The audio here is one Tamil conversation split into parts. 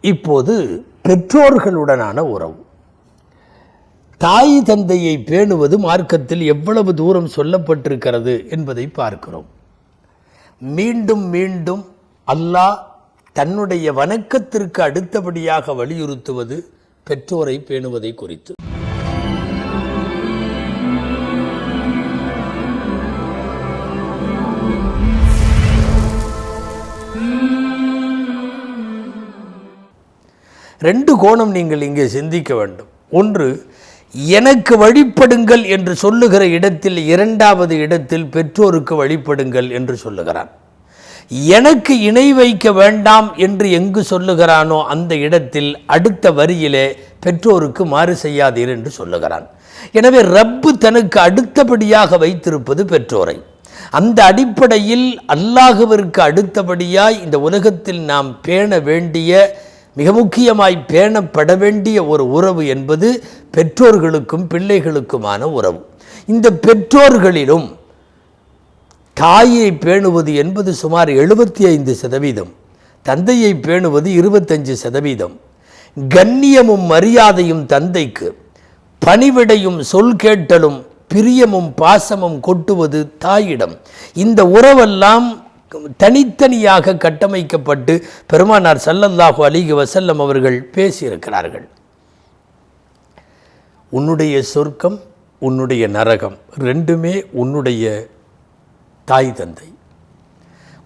இப்போது பெற்றோர்களுடனான உறவு. தாய் தந்தையை பேணுவது மார்க்கத்தில் எவ்வளவு தூரம் சொல்லப்பட்டிருக்கிறது என்பதை பார்க்கிறோம். மீண்டும் மீண்டும் அல்லாஹ் தன்னுடைய வணக்கத்திற்கு அடுத்தபடியாக வலியுறுத்துவது பெற்றோரை பேணுவதை குறித்து. ரெண்டு கோணம் நீங்கள் இங்கே சிந்திக்க வேண்டும். ஒன்று எனக்கு வழிபடுங்கள் என்று சொல்லுகிற இடத்தில் இரண்டாவது இடத்தில் பெற்றோருக்கு வழிபடுங்கள் என்று சொல்லுகிறான். எனக்கு இணை வைக்க வேண்டாம் என்று எங்கு சொல்லுகிறானோ அந்த இடத்தில் அடுத்த வரியிலே பெற்றோருக்கு மாறு செய்யாதீர் என்று சொல்லுகிறான். எனவே ரப்பு தனக்கு அடுத்தபடியாக வைத்திருப்பது பெற்றோரை. அந்த அடிப்படையில் அல்லாஹுவிற்கு அடுத்தபடியாய் இந்த உலகத்தில் நாம் பேண வேண்டிய மிக முக்கியமாய் பேணப்பட வேண்டிய ஒரு உறவு என்பது பெற்றோர்களுக்கும் பிள்ளைகளுக்குமான உறவு. இந்த பெற்றோர்களிலும் தாயை பேணுவது என்பது சுமார் எழுபத்தி ஐந்து சதவீதம் தந்தையை பேணுவது இருபத்தஞ்சு சதவீதம். கண்ணியமும் மரியாதையும் தந்தைக்கு பணிவிடையும் சொல் கேட்டலும் பிரியமும் பாசமும் கொட்டுவது தாயிடம். இந்த உறவெல்லாம் தனித்தனியாக கட்டமைக்கப்பட்டு பெருமானார் சல்லல்லாஹு அலிஹி வசல்லம் அவர்கள் பேசியிருக்கிறார்கள். உன்னுடைய சொர்க்கம் உன்னுடைய நரகம் ரெண்டுமே உன்னுடைய தாய் தந்தை.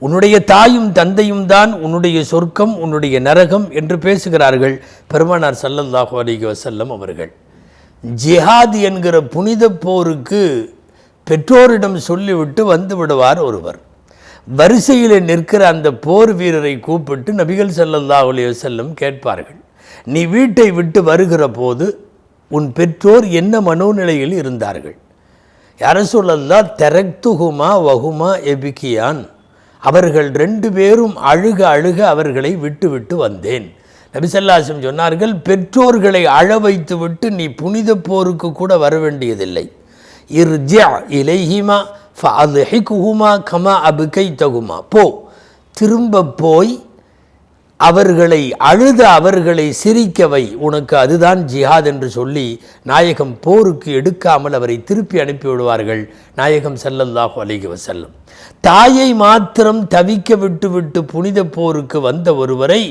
உன்னுடைய தாயும் தந்தையும் தான் உன்னுடைய சொர்க்கம் உன்னுடைய நரகம் என்று பேசுகிறார்கள் பெருமானார் சல்லல்லாஹு அலிஹி வசல்லம் அவர்கள். ஜிஹாத் என்கிற புனித போருக்கு பெற்றோரிடம் சொல்லிவிட்டு வந்து விடுவார் ஒருவர். வரிசையில் நிற்கிற அந்த போர் வீரரை கூப்பிட்டு நபிகள் செல்லல்லா உலக செல்லும் கேட்பார்கள் நீ வீட்டை விட்டு வருகிற போது உன் பெற்றோர் என்ன மனோநிலையில் இருந்தார்கள்? யார சொல்லல்லா தெரக்துகுமா வகுமா எபிகியான். அவர்கள் ரெண்டு பேரும் அழுக அழுக அவர்களை விட்டு விட்டு வந்தேன். நபிசல்லாசம் சொன்னார்கள் பெற்றோர்களை அழ வைத்து விட்டு நீ புனித போருக்கு கூட வர வேண்டியதில்லை. இர்ஜா இலைஹிமா ஃப அது ஹிக்குஹுமா கமா அபுகை தகுமா போ. திரும்ப போய் அவர்களை அழுத அவர்களை சிரிக்கவை. உனக்கு அதுதான் ஜிஹாத் என்று சொல்லி நாயகம் போருக்கு எடுக்காமல் அவரை திருப்பி அனுப்பி விடுவார்கள். நாயகம் செல்லல்லாஹு அலைஹி வசல்லம் தாயை மாத்திரம் தவிக்க விட்டு விட்டு புனித போருக்கு வந்த ஒருவரை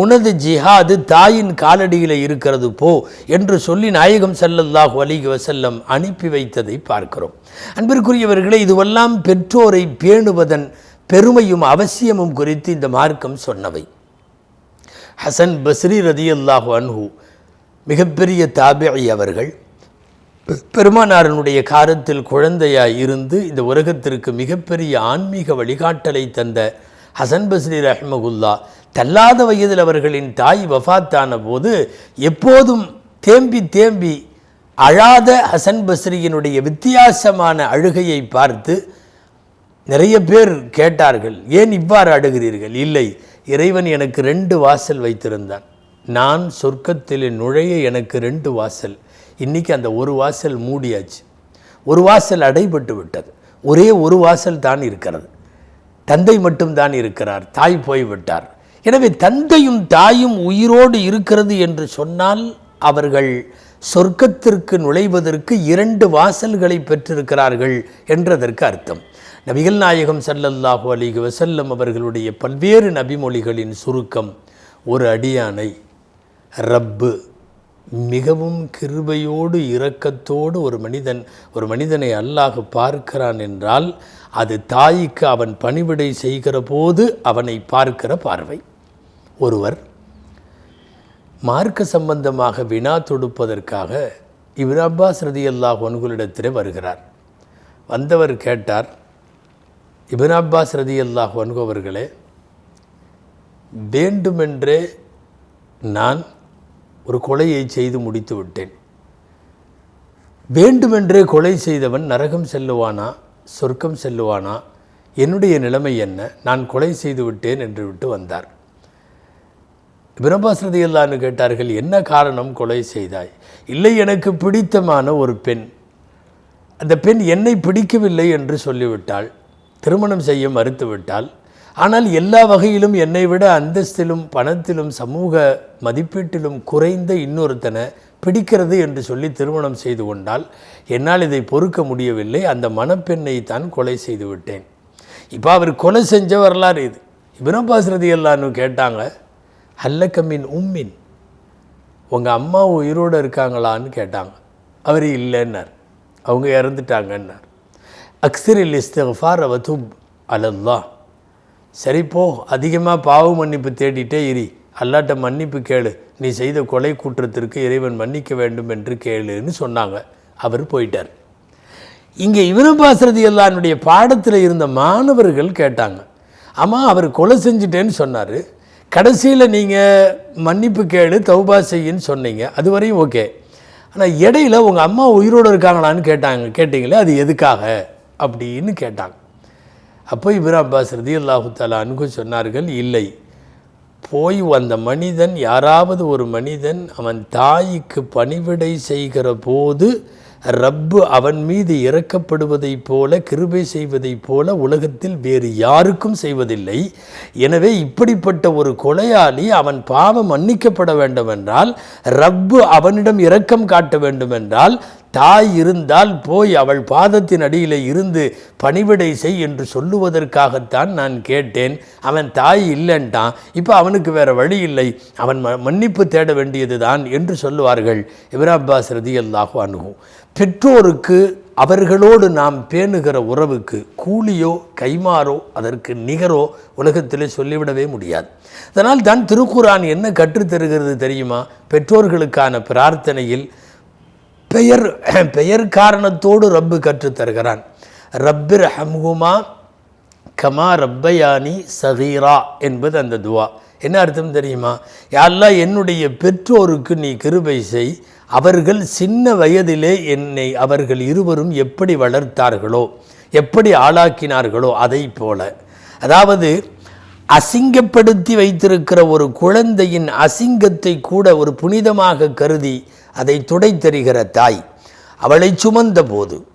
உனது ஜிஹாது தாயின் காலடியில் இருக்கிறது போ என்று சொல்லி நாயகம் செல்லல்லாஹு அலிகி வசல்லம் அனுப்பி வைத்ததை பார்க்கிறோம். அன்பிற்குரியவர்களே இதுவெல்லாம் பெற்றோரை பேணுவதன் பெருமையும் அவசியமும் குறித்து இந்த மார்க்கம் சொன்னவை. ஹசன் பஸ்ரி ரதியல்லாஹு அன்ஹு மிகப்பெரிய தாபிஐ அவர்கள். பெருமானாரனுடைய காரத்தில் குழந்தையாய் இருந்து இந்த உலகத்திற்கு மிகப்பெரிய ஆன்மீக வழிகாட்டலை தந்த ஹசன் பஸ்ரி ரஹ்மகுல்லா தள்ளாத வயதில் அவர்களின் தாய் வஃபாத்தான போது எப்போதும் தேம்பி தேம்பி அழாத ஹசன் பஸ்ரியினுடைய வித்தியாசமான அழுகையை பார்த்து நிறைய பேர் கேட்டார்கள் ஏன் இவ்வாறு அடுகிறீர்கள் இல்லை இறைவன் எனக்கு ரெண்டு வாசல் வைத்திருந்தான். நான் சொர்க்கத்தில் நுழைய எனக்கு ரெண்டு வாசல். இன்றைக்கி அந்த ஒரு வாசல் மூடியாச்சு. ஒரு வாசல் அடைபட்டு விட்டது. ஒரே ஒரு வாசல் தான் இருக்கிறது. தந்தை மட்டும்தான் இருக்கிறார். தாய் போய்விட்டார் எனவே தந்தையும் தாயும் உயிரோடு இருக்கிறது என்று சொன்னால் அவர்கள் சொர்க்கத்திற்கு நுழைவதற்கு இரண்டு வாசல்களை பெற்றிருக்கிறார்கள் என்றதற்கு அர்த்தம். நபிகள் நாயகம் சல்லல்லாஹு அலைஹி வசல்லம் அவர்களுடைய பல்வேறு நபிமொழிகளின் சுருக்கம் ஒரு அடியானை ரப்பு மிகவும் கிருபையோடு இரக்கத்தோடு ஒரு மனிதன் ஒரு மனிதனை அல்லாஹ் பார்க்கிறான் என்றால் அது தாய்க்கு அவன் பணிவிடை செய்கிற போது அவனை பார்க்கிற பார்வை. ஒருவர் மார்க்க சம்பந்தமாக வினா தொடுப்பதற்காக இவர் அப்பாஸ் ரதியல்லாஹு அன்குலிடத்திலே வருகிறார். வந்தவர் கேட்டார் இபின் அப்பாஸ் ரதி அல்லாஹ் அவர்களே வேண்டுமென்றே நான் ஒரு கொலையை செய்து முடித்து விட்டேன். வேண்டுமென்றே கொலை செய்தவன் நரகம் செல்லுவானா சொர்க்கம் செல்லுவானா என்னுடைய நிலைமை என்ன நான் கொலை செய்து விட்டேன் என்று விட்டு வந்தார். பிரபாஸ்ரதியல்லான்னு கேட்டார்கள் என்ன காரணம் கொலை செய்தாய்? இல்லை எனக்கு பிடித்தமான ஒரு பெண். அந்த பெண் என்னை பிடிக்கவில்லை என்று சொல்லிவிட்டாள். திருமணம் செய்ய மறுத்துவிட்டால் ஆனால் எல்லா வகையிலும் என்னை விட அந்தஸ்திலும் பணத்திலும் சமூக மதிப்பீட்டிலும் குறைந்த இன்னொருத்தனை பிடிக்கிறது என்று சொல்லி திருமணம் செய்து கொண்டால் என்னால் இதை பொறுக்க முடியவில்லை. அந்த மணப்பெண்ணை தான் கொலை செய்து விட்டேன். இப்போ அவர் கொலை செஞ்ச வரலாறு இது. இபினபாஸ் ரதி எல்லான்னு கேட்டாங்க அல்லக்கம்மின் உம்மின் உங்கள் அம்மா உயிரோடு இருக்காங்களான்னு கேட்டாங்க. அவர் இல்லைன்னார். அவங்க இறந்துட்டாங்கன்னார். அக்ஸரில் இஸ்தஃபார் அவதுப் அலல்லா சரி போ அதிகமாக பாவ மன்னிப்பு தேடிட்டே இரு. அல்லாட்ட மன்னிப்பு கேளு. நீ செய்த கொலை கூற்றத்திற்கு இறைவன் மன்னிக்க வேண்டும் என்று கேளுன்னு சொன்னாங்க. அவர் போயிட்டார். இங்கே இவனபாசரதி அல்லானுடைய பாடத்தில் இருந்த மாணவர்கள் கேட்டாங்க. ஆமாம் அவர் கொலை செஞ்சுட்டேன்னு சொன்னார். கடைசியில் நீங்கள் மன்னிப்பு கேளு தௌபா செய்யின்னு சொன்னீங்க. அது வரையும் ஓகே. ஆனால் இடையில உங்கள் அம்மா உயிரோடு இருக்காங்களான்னு கேட்டாங்க. கேட்டிங்களே அது எதுக்காக? அப்படின்னு கேட்டாங்க. அப்போ இப்ரா அப்பாஸ் ரதி அல்லாஹு சொன்னார்கள் இல்லை போய் அந்த மனிதன் யாராவது ஒரு மனிதன் அவன் தாய்க்கு பணிவிடை செய்கிற போது ரப்பு அவன் மீது இறக்கப்படுவதைப் போல கிருபை செய்வதைப் போல உலகத்தில் வேறு யாருக்கும் செய்வதில்லை. எனவே இப்படிப்பட்ட ஒரு கொலையாளி அவன் பாவம் மன்னிக்கப்பட வேண்டுமென்றால் ரப்பு அவனிடம் இரக்கம் காட்ட வேண்டுமென்றால் தாய் இருந்தால் போய் அவள் பாதத்தின் அடியில் இருந்து பணிவிடை செய் என்று சொல்லுவதற்காகத்தான் நான் கேட்டேன். அவன் தாய் இல்லைன்ட்டான். இப்போ அவனுக்கு வேறு வழி இல்லை. அவன் ம மன்னிப்பு தேட வேண்டியது தான் என்று சொல்லுவார்கள் இப்ராபாஸ் ரதி அல்லாஹு அணுகும் பெற்றோருக்கு அவர்களோடு நாம் பேணுகிற உறவுக்கு கூலியோ கைமாறோ அதற்கு நிகரோ உலகத்திலே சொல்லிவிடவே முடியாது. அதனால் தான் திருக்குரான் என்ன கற்றுத்தருகிறது தெரியுமா? பெற்றோர்களுக்கான பிரார்த்தனையில் பெயர் பெயர் காரணத்தோடு ரப்பு கற்றுத் தருகிறான். ரப்பிர் ஹம்ஹுமா கமா ரப்பயானி சகீரா என்பது அந்த துவா. என்ன அர்த்தம் தெரியுமா? யாரெல்லாம் என்னுடைய பெற்றோருக்கு நீ கிருபை செய். அவர்கள் சின்ன வயதிலே என்னை அவர்கள் இருவரும் எப்படி வளர்த்தார்களோ எப்படி ஆளாக்கினார்களோ அதை போல. அதாவது அசிங்கப்படுத்தி வைத்திருக்கிற ஒரு குழந்தையின் அசிங்கத்தை கூட ஒரு புனிதமாக கருதி அதை துடைத்தறிகிற தாய் அவளை சுமந்த போது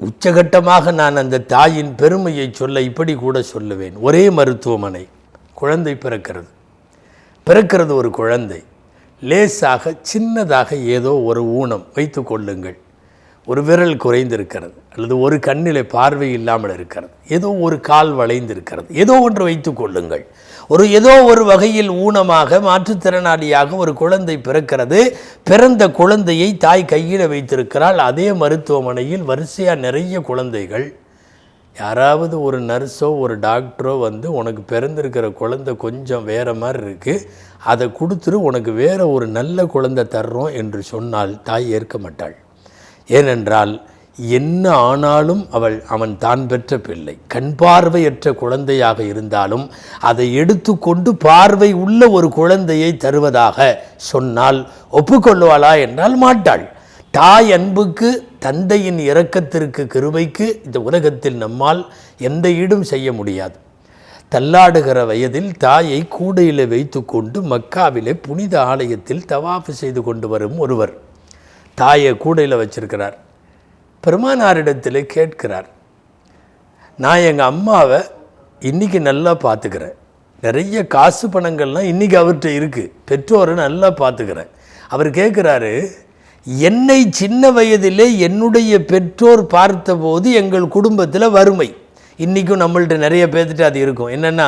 உச்சகட்டமாக நான் அந்த தாயின் பெருமையை சொல்ல இப்படி கூட சொல்லுவேன். ஒரே மருத்துவமனை குழந்தை பிறக்கிறது. பிறக்கிறது ஒரு குழந்தை. லேசாக சின்னதாக ஏதோ ஒரு ஊனம் வைத்து கொள்ளுங்கள். ஒரு விரல் குறைந்திருக்கிறது அல்லது ஒரு கண்ணிலே பார்வை இல்லாமல் இருக்கிறது. ஏதோ ஒரு கால் வளைந்திருக்கிறது. ஏதோ ஒன்று வைத்து கொள்ளுங்கள். ஒரு ஏதோ ஒரு வகையில் ஊனமாக மாற்றுத்திறனாளியாக ஒரு குழந்தை பிறக்கிறது. பிறந்த குழந்தையை தாய் கையில் வைத்திருக்கிறாள். அதே மருத்துவமனையில் வரிசையாக நிறைய குழந்தைகள். யாராவது ஒரு நர்ஸோ ஒரு டாக்டரோ வந்து உனக்கு பிறந்திருக்கிற குழந்தை கொஞ்சம் வேறு மாதிரி இருக்குது அதை கொடுத்துரு உனக்கு வேறு ஒரு நல்ல குழந்தை தர்றோம் என்று சொன்னால் தாய் ஏற்க மாட்டாள். ஏனென்றால் என்ன ஆனாலும் அவள் அவன் தான் பெற்ற பிள்ளை. கண் பார்வையற்ற குழந்தையாக இருந்தாலும் அதை எடுத்துக்கொண்டு பார்வை உள்ள ஒரு குழந்தையை தருவதாக சொன்னால் ஒப்புக்கொள்வாளா என்றால் மாட்டாள். தாய் அன்புக்கு தந்தையின் இரக்கத்திற்கு கிருபைக்கு இந்த உலகத்தில் நம்மால் எந்த ஈடும் செய்ய முடியாது. தள்ளாடுகிற வயதில் தாயை கூடையில் வைத்துக்கொண்டு மக்காவிலே புனித ஆலயத்தில் தவாஃபு செய்து கொண்டு வரும் ஒருவர். தாயை கூடையில் வச்சிருக்கிறார். பெருமானாரிடத்தில் கேட்கிறார் நான் எங்கள் அம்மாவை இன்றைக்கி நல்லா பார்த்துக்கிறேன் நிறைய காசு பணங்கள்லாம் இன்றைக்கி அவர்கிட்ட இருக்குது பெற்றோரை நல்லா பார்த்துக்கிறேன் அவர் கேட்குறாரு என்னை சின்ன வயதிலே என்னுடைய பெற்றோர் பார்த்தபோது எங்கள் குடும்பத்தில் வறுமை. இன்றைக்கும் நம்மள்ட்ட நிறைய பேர்த்துட்டு அது இருக்கும். என்னென்னா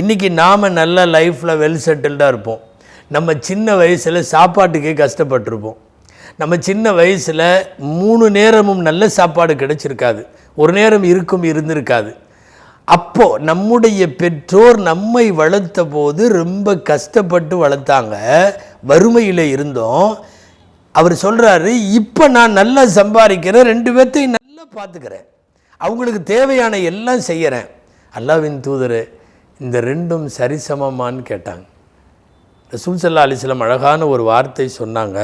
இன்றைக்கி நாம் நல்ல லைஃப்பில் வெல் செட்டில்டாக இருப்போம். நம்ம சின்ன வயசில் சாப்பாட்டுக்கே கஷ்டப்பட்டிருப்போம். நம்ம சின்ன வயசில் மூணு நேரமும் நல்ல சாப்பாடு கிடைச்சிருக்காது. ஒரு நேரம் இருக்கும் இருந்திருக்காது. அப்போது நம்முடைய பெற்றோர் நம்மை வளர்த்த போது ரொம்ப கஷ்டப்பட்டு வளர்த்தாங்க. வறுமையில் இருந்தோம். அவர் சொல்கிறாரு இப்போ நான் நல்லா சம்பாதிக்கிறேன் ரெண்டு பேர்த்தையும் நல்லா பார்த்துக்கிறேன் அவங்களுக்கு தேவையான எல்லாம் செய்கிறேன் அல்லாவின் தூதர் இந்த ரெண்டும் சரிசமமானு கேட்டாங்க. ரசூல் சல்லா அலிஸ்லாம் அழகான ஒரு வார்த்தை சொன்னாங்க.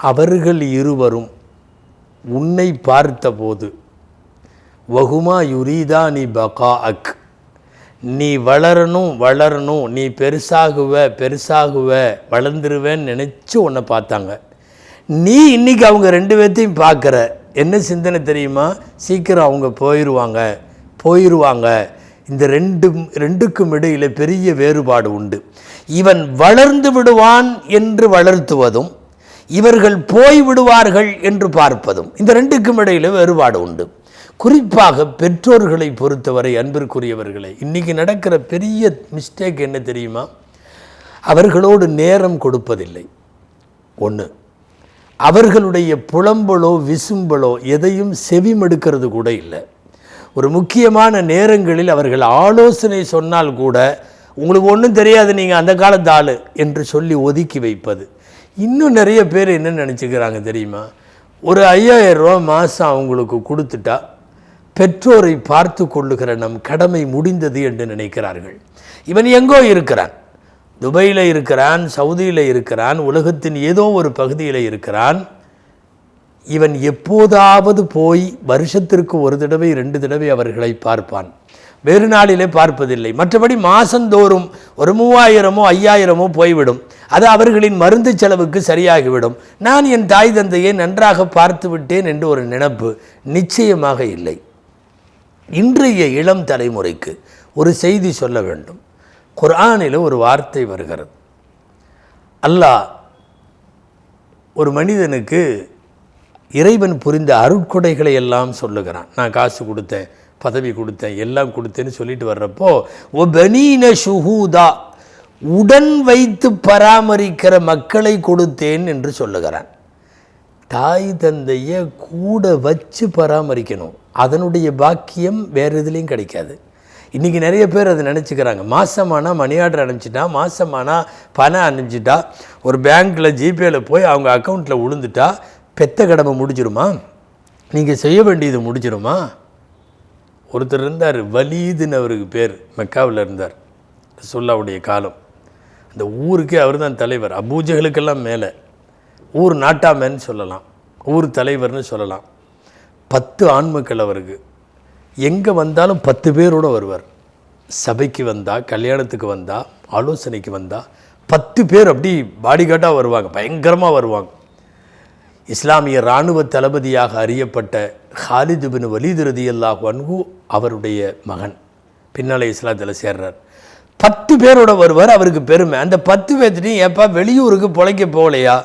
அவர்கள் இருவரும் உன்னை பார்த்தபோது வகுமா யுரீதா நீ பகா அக் நீ வளரணும் வளரணும் நீ பெருசாகுவ பெருசாகுவ வளர்ந்துருவேன்னு நினச்சி உன்னை பார்த்தாங்க. நீ இன்னைக்கு அவங்க ரெண்டு பேர்த்தையும் பார்க்குற என்ன சிந்தனை தெரியுமா? சீக்கிரம் அவங்க போயிடுவாங்க போயிடுவாங்க இந்த ரெண்டும் ரெண்டுக்கும் இடையில் பெரிய வேறுபாடு உண்டு. இவன் வளர்ந்து விடுவான் என்று வளர்த்துவதும் இவர்கள் போய் விடுவார்கள் என்று பார்ப்பதும் இந்த ரெண்டுக்கும் இடையில வேறுபாடு உண்டு. குறிப்பாக பெற்றோர்களை பொறுத்தவரை அன்பிற்குரியவர்களே இன்னைக்கு நடக்கிற பெரிய மிஸ்டேக் என்ன தெரியுமா? அவர்களோடு நேரம் கொடுப்பதில்லை. ஒன்று அவர்களுடைய புலம்பலோ விசும்பலோ எதையும் செவிமெடுக்கிறது கூட இல்லை. ஒரு முக்கியமான நேரங்களில் அவர்கள் ஆலோசனை சொன்னால் கூட உங்களுக்கு ஒன்றும் தெரியாது நீங்கள் அந்த காலத்து ஆள் என்று சொல்லி ஒதுக்கி வைப்பது. இன்னும் நிறைய பேர் என்ன நினச்சிக்கிறாங்க தெரியுமா? ஒரு ஐயாயிரம் ரூபா மாதம் அவங்களுக்கு கொடுத்துட்டா பெற்றோரை பார்த்து கொள்ளுகிற நம் கடமை முடிந்தது என்று நினைக்கிறார்கள். இவன் எங்கோ இருக்கிறான். துபையில் இருக்கிறான் சவுதியில் இருக்கிறான் உலகத்தின் ஏதோ ஒரு பகுதியில் இருக்கிறான். இவன் எப்போதாவது போய் வருஷத்திற்கு ஒரு தடவை ரெண்டு தடவை அவர்களை பார்ப்பான். வேறு நாளிலே பார்ப்பதில்லை. மற்றபடி மாதந்தோறும் ஒரு மூவாயிரமோ ஐயாயிரமோ போய்விடும். அது அவர்களின் மருந்து செலவுக்கு சரியாகிவிடும். நான் என் தாய் தந்தையை நன்றாக பார்த்து விட்டேன் என்று ஒரு நினப்பு நிச்சயமாக இல்லை. இன்றைய இளம் தலைமுறைக்கு ஒரு செய்தி சொல்ல வேண்டும். குர்ஆனில் ஒரு வார்த்தை வருகிறது. அல்லாஹ் ஒரு மனிதனுக்கு இறைவன் புரிந்த அருட்கொடைகளை எல்லாம் சொல்லுகிறான். நான் காசு கொடுத்தேன் பதவி கொடுத்தேன் எல்லாம் கொடுத்தேன்னு சொல்லிட்டு வர்றப்போ ஒ பனீன ஷுஹூதா உடன் வைத்து பராமரிக்கிற மக்களை கொடுத்தேன் என்று சொல்லுகிறான். தாய் தந்தையை கூட வச்சு பராமரிக்கணும். அதனுடைய பாக்கியம் வேறு எதுலேயும் கிடைக்காது. இன்றைக்கி நிறைய பேர் அதை நினச்சிக்கிறாங்க. மாதமானால் மணி ஆர்டர் அனுப்பிச்சிட்டா மாதமானால் பணம் அனுப்பிச்சிட்டா ஒரு பேங்க்கில் ஜிபேயில் போய் அவங்க அக்கௌண்ட்டில் விழுந்துட்டா பெத்த கடமை முடிஞ்சிருமா? நீங்கள் செய்ய வேண்டியது முடிஞ்சிருமா? ஒருத்தர் இருந்தார் வலீதுன்னு அவருக்கு பேர் மெக்காவில் இருந்தார். சொல்லாவுடைய காலம். இந்த ஊருக்கே அவர் தான் தலைவர். அபூஜகளுக்கெல்லாம் மேலே. ஊர் நாட்டாமேன்னு சொல்லலாம். ஊர் தலைவர்னு சொல்லலாம். பத்து ஆண்மக்கள் அவருக்கு. எங்கே வந்தாலும் பத்து பேரோடு வருவார். சபைக்கு வந்தால் கல்யாணத்துக்கு வந்தால் ஆலோசனைக்கு வந்தால் பத்து பேர் அப்படி பாடிகார்டாக வருவாங்க. பயங்கரமாக வருவாங்க. இஸ்லாமிய இராணுவ தளபதியாக அறியப்பட்ட ஹாலிது பின் வலீது ரதியல்லாஹு அன்ஹு அவருடைய மகன். பின்னாலே இஸ்லாத்தில் சேர்றார். பத்து பேரோட வருவார் அவருக்கு பெருமை. அந்த பத்து பேர்த்திட்டையும் ஏப்பா வெளியூருக்கு பிழைக்க போகலையா?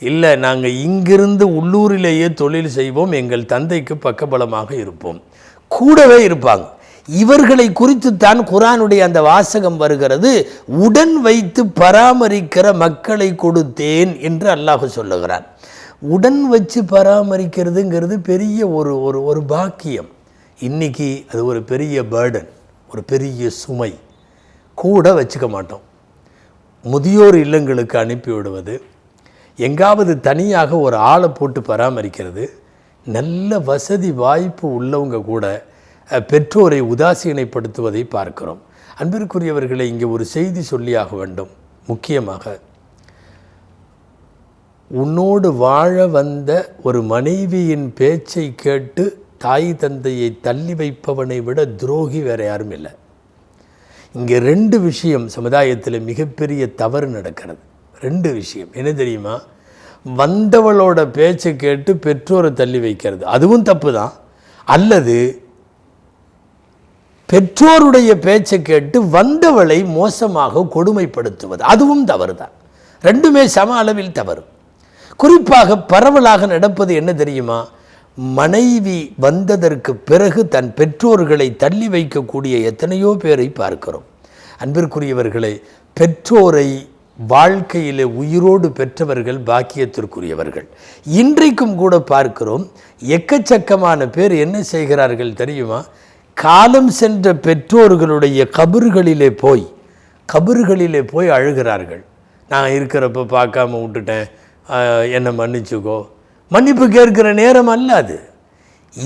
இல்லை நாங்கள் இங்கிருந்து உள்ளூரிலேயே தொழில் செய்வோம். எங்கள் தந்தைக்கு பக்கபலமாக இருப்போம். கூடவே இருப்பாங்க. இவர்களை குறித்துத்தான் குரானுடைய அந்த வாசகம் வருகிறது. உடன் வைத்து பராமரிக்கிற மக்களை கொடுத்தேன் என்று அல்லாஹ் சொல்லுகிறான் உடன் வச்சு பராமரிக்கிறதுங்கிறது பெரிய ஒரு ஒரு ஒரு பாக்கியம். இன்னைக்கு அது ஒரு பெரிய பேர்டன் ஒரு பெரிய சுமை. கூட வச்சுக்க மாட்டோம். முதியோர் இல்லங்களுக்கு அனுப்பி விடுவது எங்காவது தனியாக ஒரு ஆளை போட்டு பராமரிக்கிறது நல்ல வசதி வாய்ப்பு உள்ளவங்க கூட பெற்றோரை உதாசீனைப்படுத்துவதை பார்க்கிறோம். அன்பிற்குரியவர்களை இங்கே ஒரு செய்தி சொல்லியாக வேண்டும். முக்கியமாக உன்னோடு வாழ வந்த ஒரு மனைவியின் பேச்சை கேட்டு தாய் தந்தையை தள்ளி வைப்பவனை விட துரோகி வேற யாரும் இல்லை. இங்கே ரெண்டு விஷயம் சமுதாயத்தில் மிகப்பெரிய தவறு நடக்கிறது. ரெண்டு விஷயம். என்ன தெரியுமா? வந்தவளோட பேச்சை கேட்டு பெற்றோரை தள்ளி வைக்கிறது. அதுவும் தப்பு தான். அல்லது பெற்றோருடைய பேச்சை கேட்டு வந்தவளை மோசமாக கொடுமைப்படுத்துவது. அதுவும் தவறு தான். ரெண்டுமே சம அளவில் தவறு. குறிப்பாக பரவலாக நடப்பது என்ன தெரியுமா? மனைவி வந்ததற்கு பிறகு தன் பெற்றோர்களை தள்ளி வைக்கக்கூடிய எத்தனையோ பேரை பார்க்கிறோம். அன்பிற்குரியவர்களை பெற்றோரை வாழ்க்கையிலே உயிரோடு பெற்றவர்கள் பாக்கியத்திற்குரியவர்கள். இன்றைக்கும் கூட பார்க்கிறோம் எக்கச்சக்கமான பேர் என்ன செய்கிறார்கள் தெரியுமா? காலம் சென்ற பெற்றோர்களுடைய கபறுகளிலே போய் கபறுகளிலே போய் அழுகிறார்கள். நான் இருக்கிறப்ப பார்க்காம விட்டுட்டேன். என்னை மன்னிச்சுக்கோ. மன்னிப்பு கேட்கிற நேரம் அல்ல அது.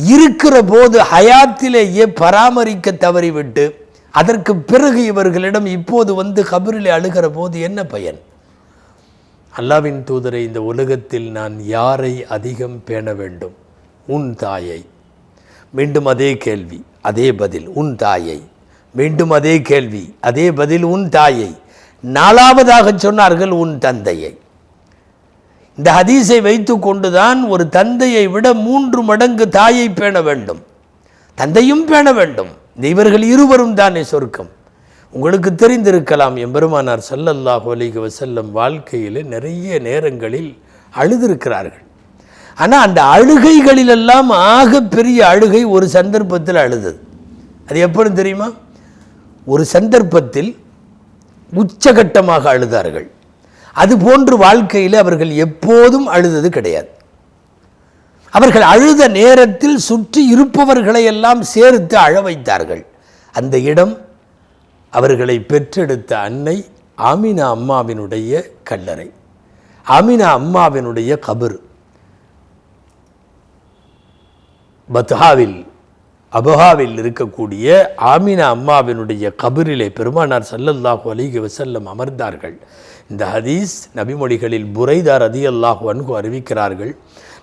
இருக்கிற போது ஹயாத்திலேயே பராமரிக்க தவறிவிட்டு அதற்கு பிறகு இவர்களிடம் இப்போது வந்து கபிரிலே அழுகிற போது என்ன பயன்? அல்லாவின் தூதரை இந்த உலகத்தில் நான் யாரை அதிகம் பேண வேண்டும்? உன் தாயை. மீண்டும் அதே கேள்வி அதே பதில் உன் தாயை. மீண்டும் அதே கேள்வி அதே பதில் உன் தாயை. நாலாவதாக சொன்னார்கள் உன் தந்தையை. இந்த ஹதீஸை வைத்து கொண்டுதான் ஒரு தந்தையை விட மூன்று மடங்கு தாயை பேண வேண்டும். தந்தையும் பேண வேண்டும். இந்த இவர்கள் இருவரும் தானே சொர்க்கம். உங்களுக்கு தெரிந்திருக்கலாம் எம்பெருமானார் சல்லல்லாஹு அலிக வசல்லம் வாழ்க்கையில் நிறைய நேரங்களில் அழுதிருக்கிறார்கள். ஆனால் அந்த அழுகைகளிலெல்லாம் ஆகப்பெரிய அழுகை ஒரு சந்தர்ப்பத்தில் அழுதது. அது எப்பொழுது தெரியுமா? ஒரு சந்தர்ப்பத்தில் உச்சகட்டமாக அழுதார்கள். அதுபோன்று வாழ்க்கையில் அவர்கள் எப்போதும் அழுதது கிடையாது. அவர்கள் அழுத நேரத்தில் சுற்றி இருப்பவர்களை எல்லாம் சேர்த்து அழ வைத்தார்கள். அந்த இடம் அவர்களை பெற்றெடுத்த அன்னை ஆமினா அம்மாவினுடைய கல்லறை. ஆமினா அம்மாவினுடைய கபர். பத்ஹாவில் அபஹாவில் இருக்கக்கூடிய ஆமினா அம்மாவினுடைய கபரிலே பெருமானார் சல்லல்லாஹு அலிக வசல்லம் அமர்ந்தார்கள். இந்த ஹதீஸ் நபிமொழிகளில் புரைதார் அதி அல்லாஹு அன்கு அறிவிக்கிறார்கள்.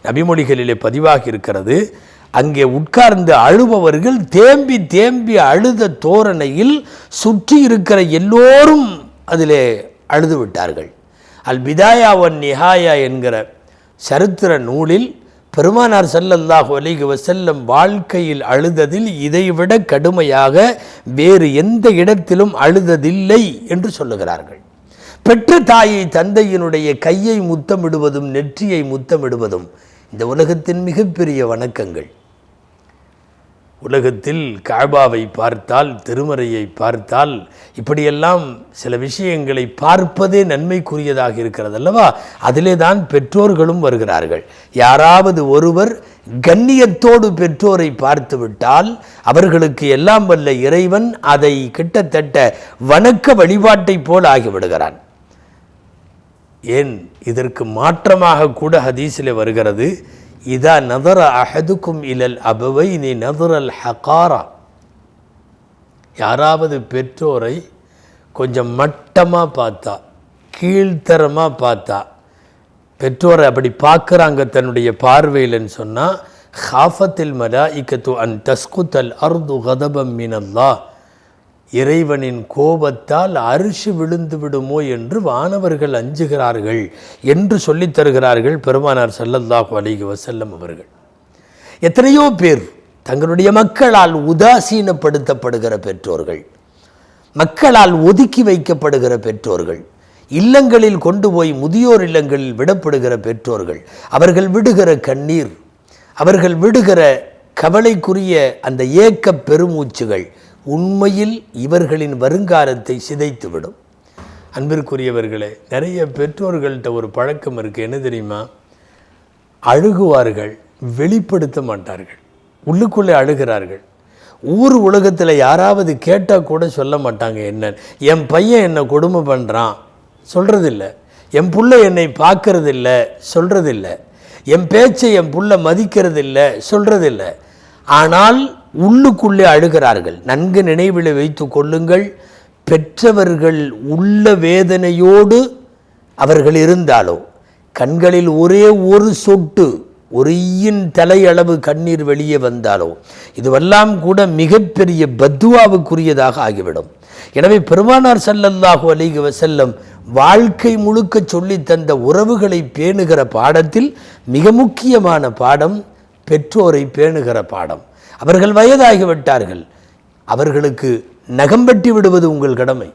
நபிமொழிகளிலே பதிவாகி இருக்கிறது அங்கே உட்கார்ந்து அழுபவர்கள் தேம்பி தேம்பி அழுத தோரணையில் சுற்றி இருக்கிற எல்லோரும் அதிலே அழுது விட்டார்கள். அல் பிதாயாவன் நிஹாயா என்கிற சரித்திர நூலில் பெருமானார் ஸல்லல்லாஹு அலைஹி செல்லம் வாழ்க்கையில் அழுததில் இதைவிட கடுமையாக வேறு எந்த இடத்திலும் அழுததில்லை என்று சொல்லுகிறார்கள். பெற்ற தாயை தந்தையினுடைய கையை முத்தமிடுவதும் நெற்றியை முத்தமிடுவதும் இந்த உலகத்தின் மிகப்பெரிய வணக்கங்கள். உலகத்தில் காபாவை பார்த்தால் திருமறையை பார்த்தால் இப்படியெல்லாம் சில விஷயங்களை பார்ப்பதே நன்மைக்குரியதாக இருக்கிறது அல்லவா? அதிலே தான் பெற்றோர்களும் வருகிறார்கள். யாராவது ஒருவர் கண்ணியத்தோடு பெற்றோரை பார்த்துவிட்டால் அவர்களுக்கு எல்லாம் வல்ல இறைவன் அதை கிட்டத்தட்ட வணக்க வழிபாட்டைப் போல் ஆகிவிடுகிறான். ஏன் இதற்கு மாற்றமாக கூட ஹதீஸில் வருகிறது இதா நதர அஹதுக்கும் இலல் அபவை நீ நதரல் ஹகாரா. யாராவது பெற்றோரை கொஞ்சம் மட்டமாக பார்த்தா கீழ்த்தரமாக பார்த்தா பெற்றோரை அப்படி பார்க்குறாங்க தன்னுடைய பார்வையில்னு சொன்னால் ஹாஃபத்தில் மலா இக்கத்து அன் தஸ்குத்தல் அர்து கதபம் மினல்லா. இறைவனின் கோபத்தால் அரிசி விழுந்து விடுமோ என்று வானவர்கள் அஞ்சுகிறார்கள் என்று சொல்லித் தருகிறார்கள் பெருமானார் செல்லல்லாஹு அலிகு வசல்லம் அவர்கள். எத்தனையோ பேர் தங்களுடைய மக்களால் உதாசீனப்படுத்தப்படுகிற பெற்றோர்கள் மக்களால் ஒதுக்கி வைக்கப்படுகிற பெற்றோர்கள் இல்லங்களில் கொண்டு போய் முதியோர் இல்லங்களில் விடப்படுகிற பெற்றோர்கள் அவர்கள் விடுகிற கண்ணீர் அவர்கள் விடுகிற கவலைக்குரிய அந்த ஏக்க பெருமூச்சுகள் உண்மையில் இவர்களின் வருங்காலத்தை சிதைத்துவிடும். அன்பிற்குரியவர்களே நிறைய பெற்றோர்கள்ட்ட ஒரு பழக்கம் இருக்குது என்ன தெரியுமா? அழுகுவார்கள் வெளிப்படுத்த மாட்டார்கள் உள்ளுக்குள்ளே அழுகிறார்கள். ஊர் உலகத்தில் யாராவது கேட்டால் கூட சொல்ல மாட்டாங்க என்னன்னு என் பையன் என்னை கொடுமை பண்ணுறான் சொல்கிறதில்ல என் புள்ள என்னை பார்க்கறதில்ல சொல்கிறதில்ல என் பேச்சை என் புள்ள மதிக்கிறதில்ல சொல்கிறதில்ல ஆனால் உள்ளுக்குள்ளே அழுகிறார்கள். நன்கு நினைவில் வைத்து கொள்ளுங்கள். பெற்றவர்கள் உள்ள வேதனையோடு அவர்கள் இருந்தாலோ கண்களில் ஒரே ஒரு சொட்டு ஒரியின் தலையளவு கண்ணீர் வெளியே வந்தாலோ இதுவெல்லாம் கூட மிகப்பெரிய பத்துவாவுக்குரியதாக ஆகிவிடும். எனவே பெருமானார் செல்லல்லாஹு அலிக செல்லம் வாழ்க்கை முழுக்க சொல்லி தந்த உறவுகளை பேணுகிற பாடத்தில் மிக முக்கியமான பாடம் பெற்றோரை பேணுகிற பாடம். அவர்கள் வயதாகிவிட்டார்கள். அவர்களுக்கு நகம் வெட்டி விடுவது உங்கள் கடமை.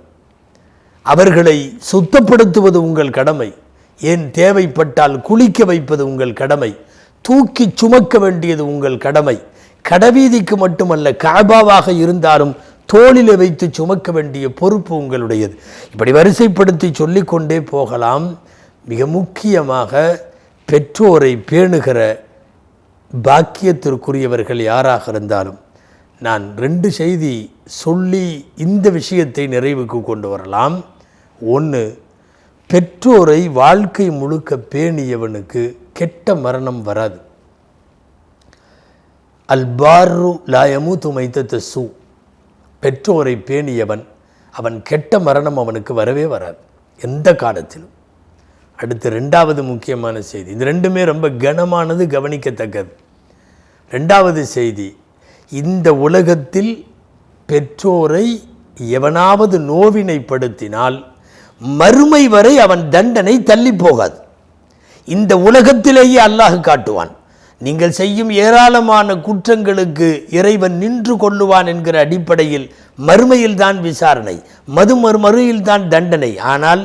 அவர்களை சுத்தப்படுத்துவது உங்கள் கடமை. ஏன் தேவைப்பட்டால் குளிக்க வைப்பது உங்கள் கடமை. தூக்கி சுமக்க வேண்டியது உங்கள் கடமை. கடவீதிக்கு மட்டுமல்ல காபாவாக இருந்தாலும் தோளிலே வைத்து சுமக்க வேண்டிய பொறுப்பு உங்களுடையது. இப்படி வரிசைப்படுத்தி சொல்லிக்கொண்டே போகலாம். மிக முக்கியமாக பெற்றோரை பேணுகிற பாக்கியத்திற்குரியவர்கள் யாராக இருந்தாலும் நான் ரெண்டு செய்தி சொல்லி இந்த விஷயத்தை நிறைவுக்கு கொண்டு வரலாம். ஒன்று பெற்றோரை வாழ்க்கை முழுக்க பேணியவனுக்கு கெட்ட மரணம் வராது. அல்பாரு லாயமு துமைத்த சு. பெற்றோரை பேணியவன் அவன் கெட்ட மரணம் அவனுக்கு வரவே வராது. எந்த காலத்திலும். அடுத்து ரெண்டாவது முக்கியமான செய்தி. இது ரெண்டுமே ரொம்ப கனமானது கவனிக்கத்தக்கது. ரெண்டாவது செய்தி இந்த உலகத்தில் பெற்றோரை எவனாவது நோவினைப்படுத்தினால் மறுமை வரை அவன் தண்டனை தள்ளி போகாது. இந்த உலகத்திலேயே அல்லாஹ் காட்டுவான். நீங்கள் செய்யும் ஏராளமான குற்றங்களுக்கு இறைவன் நின்று கொள்ளுவான் என்கிற அடிப்படையில் மறுமையில்தான் விசாரணை மது மறுமையில் தான் தண்டனை. ஆனால்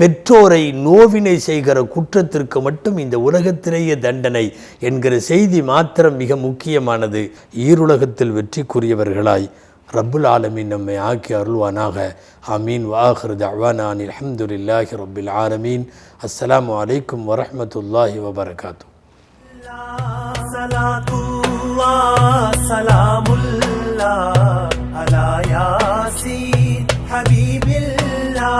பெற்றோரை நோவினை செய்கிற குற்றத்திற்கு மட்டும் இந்த உலகத்திலேயே தண்டனை என்கிற செய்தி மாத்திரம் மிக முக்கியமானது. ஈருலகத்தில் வெற்றிக்குரியவர்களாய் ரப்புல் ஆலமீன் நம்மை ஆக்கி அருள்வானாக. ஆமீன். வாஹிருத் அவானான் அஹமதுல்லாஹி ரபுல் ஆலமீன். அஸ்லாம் அலைக்கும் வரமத்துல்லாஹி வபரகாத்து. சலாமுல்லா அலா யாசி ஹபீபில்லா